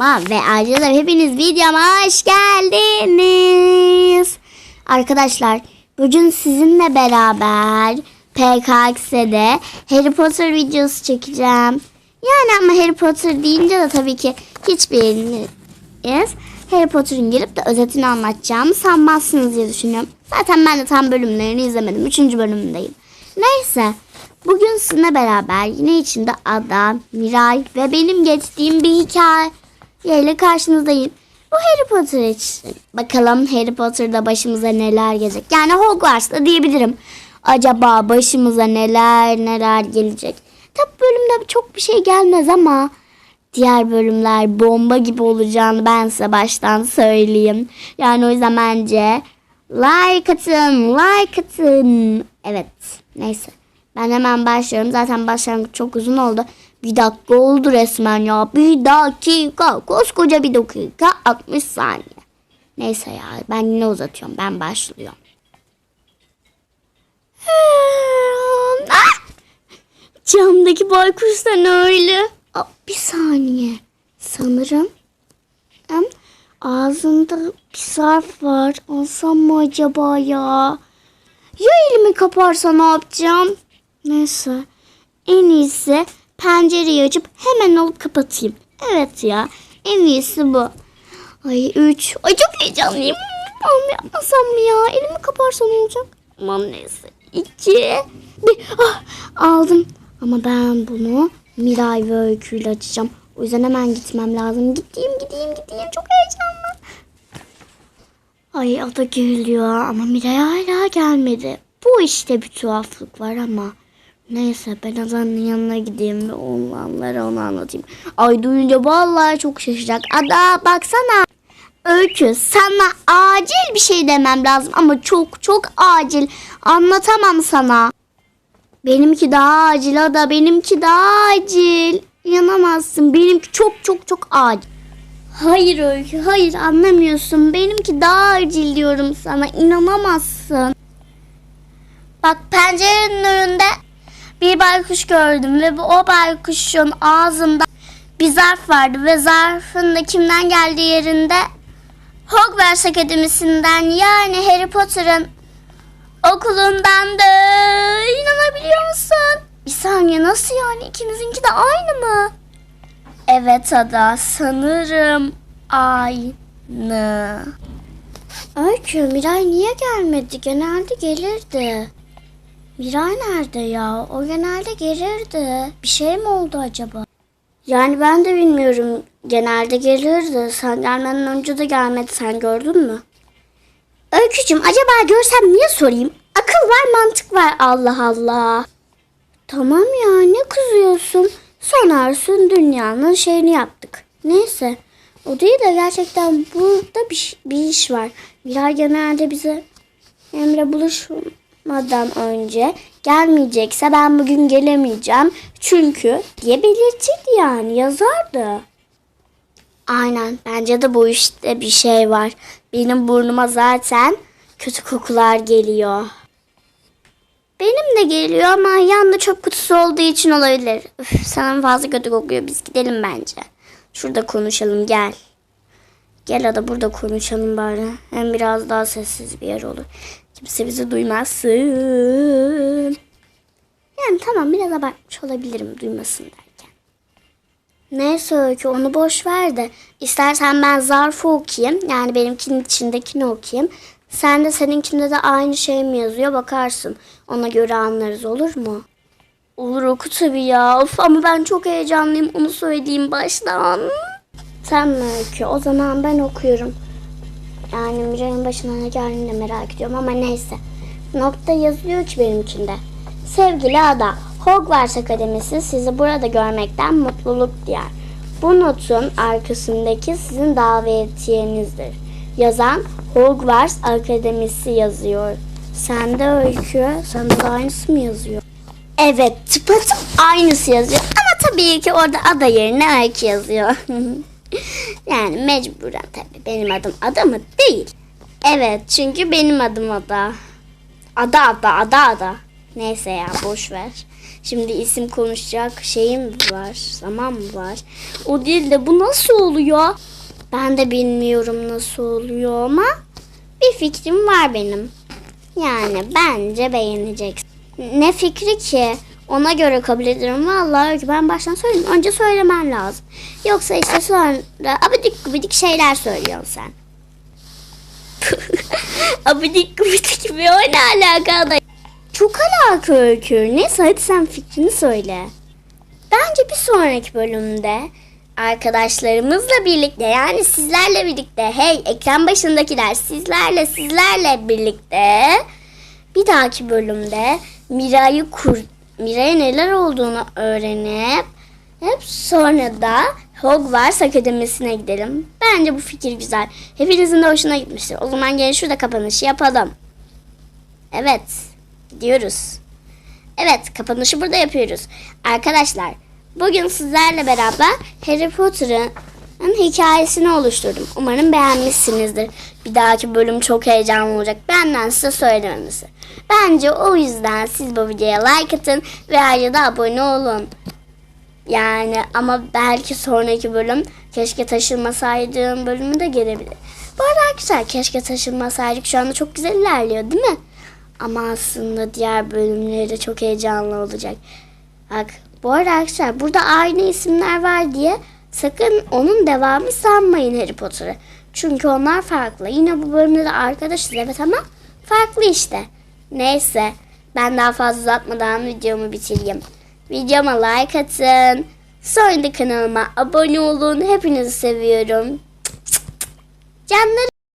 Ve arkadaşlar hepiniz videoma hoş geldiniz. Arkadaşlar bugün sizinle beraber PKX'de Harry Potter videosu çekeceğim. Yani ama Harry Potter deyince de tabii ki hiçbiriniz Harry Potter'ın girip de özetini anlatacağımı sanmazsınız diye düşünüyorum. Zaten ben de tam bölümlerini izlemedim. Üçüncü bölümündeyim. Neyse. Bugün sizinle beraber yine içinde Ada, Miray ve benim geçtiğim bir hikaye ile karşınızdayım. Bu Harry Potter için. Bakalım Harry Potter'da başımıza neler gelecek. Yani Hogwarts'ta diyebilirim. Acaba başımıza neler neler gelecek. Tabi bölümde çok bir şey gelmez ama diğer bölümler bomba gibi olacağını ben size baştan söyleyeyim. Yani o yüzden bence like atın, like atın. Evet, neyse. Ben hemen başlıyorum. Zaten başlangıç çok uzun oldu. Bir dakika oldu resmen ya. Bir dakika. Koskoca bir dakika 60 saniye. Neyse ya ben yine uzatıyorum. Ben başlıyorum. Camdaki baykuştan öyle. Bir saniye. Sanırım hem ağzında bir zarf var. Alsam mı acaba ya? Ya elimi kaparsa ne yapacağım? Neyse. En iyisi pencereyi açıp hemen alıp kapatayım. Evet ya. En iyisi bu. Ay üç. Ay çok heyecanlıyım. Aman yapmasam mı ya? Elimi kaparsa olacak? Aman neyse. İki. Bir. Ah, aldım. Ama ben bunu Miray ve Öykü'yle açacağım. O yüzden hemen gitmem lazım. Gideyim gideyim gideyim. Çok heyecanlı. Ay o da geliyor ama Miray hala gelmedi. Bu işte bir tuhaflık var ama. Neyse ben Adan'ın yanına gideyim ve olanlara onu anlatayım. Ay duyunca vallahi çok şaşacak. Ada baksana. Öykü sana acil bir şey demem lazım ama çok çok acil. Anlatamam sana. Benimki daha acil Ada benimki daha acil. İnanamazsın benimki çok çok çok acil. Hayır Öykü hayır anlamıyorsun. Benimki daha acil diyorum sana inanamazsın. Bak pencerenin önünde bir baykuş gördüm ve bu o baykuşun ağzında bir zarf vardı ve zarfın da kimden geldiği yerinde Hogwarts Akademisi'nden yani Harry Potter'ın okulundan da inanabiliyor musun? Bir saniye nasıl yani ikimizinki de aynı mı? Evet Ada sanırım aynı. Öykü Miray niye gelmedi? Genelde gelirdi. Miray nerede ya? O genelde gelirdi. Bir şey mi oldu acaba? Yani ben de bilmiyorum. Genelde gelirdi. Sen gelmeden önce de gelmedi. Sen gördün mü? Öykücüm acaba görsem niye sorayım? Akıl var mantık var Allah Allah. Tamam ya ne kızıyorsun? Sanarsın dünyanın şeyini yaptık. Neyse. O değil de gerçekten burada bir, bir iş var. Miray genelde bize Emre buluşmadan önce gelmeyecekse ben bugün gelemeyeceğim. Çünkü diye belirtirdi yani yazardı. Aynen bence de bu işte bir şey var. Benim burnuma zaten kötü kokular geliyor. Benim de geliyor ama yanında çöp kutusu olduğu için olabilir. Üf, sana fazla kötü kokuyor. Biz gidelim bence. Şurada konuşalım gel. Gel ada burada konuşalım bari. Hem biraz daha sessiz bir yer olur. Kimse bizi duymazsın. Yani tamam biraz abartmış olabilirim duymasın derken. Neyse öykü onu boş ver de. İstersen ben zarfı okuyayım. Yani benimkinin içindekini okuyayım. Sen de seninkinde de aynı şey mi yazıyor bakarsın. Ona göre anlarız olur mu? Olur oku tabii ya. Of, ama ben çok heyecanlıyım onu söyleyeyim baştan. Sen mi öykü? O zaman ben okuyorum. Yani Miray'ın başına ne geldiğini de merak ediyorum ama neyse. Nokta yazıyor ki benimkinde. Sevgili Ada, Hogwarts Akademisi sizi burada görmekten mutluluk duyar. Bu notun arkasındaki sizin davetiyenizdir. Yazan Hogwarts Akademisi yazıyor. Sende öykü, sende de aynısı mı yazıyor? Evet, tıpatıp aynısı yazıyor. Ama tabii ki orada ada yerine öykü yazıyor. yani mecburen tabii. Benim adım ada mı? Değil. Evet, çünkü benim adım ada. Ada ada ada ada. Neyse ya boş ver. Şimdi isim konuşacak şeyim var, zaman mı var? O değil de bu nasıl oluyor? Ben de bilmiyorum nasıl oluyor ama bir fikrim var benim. Yani bence beğeneceksin. Ne fikri ki? Ona göre kabul ederim. Vallahi öyle ben baştan söyleyeyim. Önce söylemen lazım. Yoksa işte sonra abidik gubidik şeyler söylüyorsun sen. abidik gubidik mi? O ne alaka da? Çok alaka öykü. Neyse hadi sen fikrini söyle. Bence bir sonraki bölümde arkadaşlarımızla birlikte yani sizlerle birlikte hey ekran başındakiler sizlerle sizlerle birlikte bir dahaki bölümde Mira'yı kur Mira'ya neler olduğunu öğrenip hep sonra da Hogwarts Akademisi'ne gidelim. Bence bu fikir güzel. Hepinizin de hoşuna gitmiştir. O zaman gelin şurada kapanışı yapalım. Evet. Gidiyoruz. Evet kapanışı burada yapıyoruz. Arkadaşlar bugün sizlerle beraber Harry Potter'ın hikayesini oluşturdum. Umarım beğenmişsinizdir. Bir dahaki bölüm çok heyecanlı olacak. Benden size söylememesi. Bence o yüzden siz bu videoya like atın ve ayrıca da abone olun. Yani ama belki sonraki bölüm keşke taşınmasaydım bölümü de gelebilir. Bu arada güzel keşke taşınmasaydık şu anda çok güzel ilerliyor değil mi? Ama aslında diğer bölümleri de çok heyecanlı olacak. Bak bu arada arkadaşlar burada aynı isimler var diye sakın onun devamı sanmayın Harry Potter'ı. Çünkü onlar farklı. Yine bu bölümde de arkadaşız evet ama farklı işte. Neyse ben daha fazla uzatmadan videomu bitireyim. Videoma like atın. Sonra da kanalıma abone olun. Hepinizi seviyorum. Canlarım.